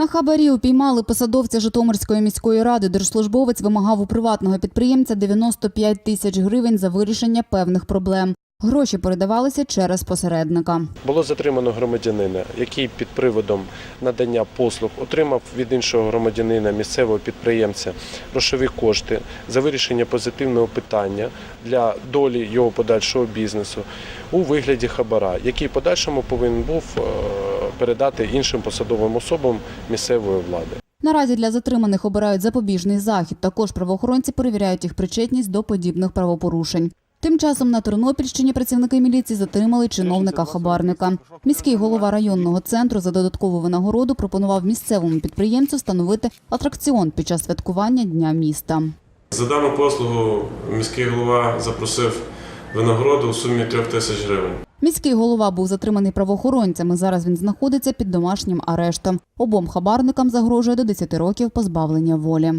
На хабарі упіймали посадовця Житомирської міської ради. Держслужбовець вимагав у приватного підприємця 95 тисяч гривень за вирішення певних проблем. Гроші передавалися через посередника. Було затримано громадянина, який під приводом надання послуг отримав від іншого громадянина місцевого підприємця грошові кошти за вирішення позитивного питання для долі його подальшого бізнесу у вигляді хабара, який подальшому повинен був е, передати іншим посадовим особам місцевої влади. Наразі для затриманих обирають запобіжний захід. Також правоохоронці перевіряють їх причетність до подібних правопорушень. Тим часом на Тернопільщині працівники міліції затримали чиновника хабарника. Міський голова районного центру за додаткову винагороду пропонував місцевому підприємцю встановити атракціон під час святкування дня міста. За дану послугу міський голова запросив винагороду у сумі трьох тисяч гривень. Міський голова був затриманий правоохоронцями. Зараз він знаходиться під домашнім арештом. Обом хабарникам загрожує до 10 років позбавлення волі.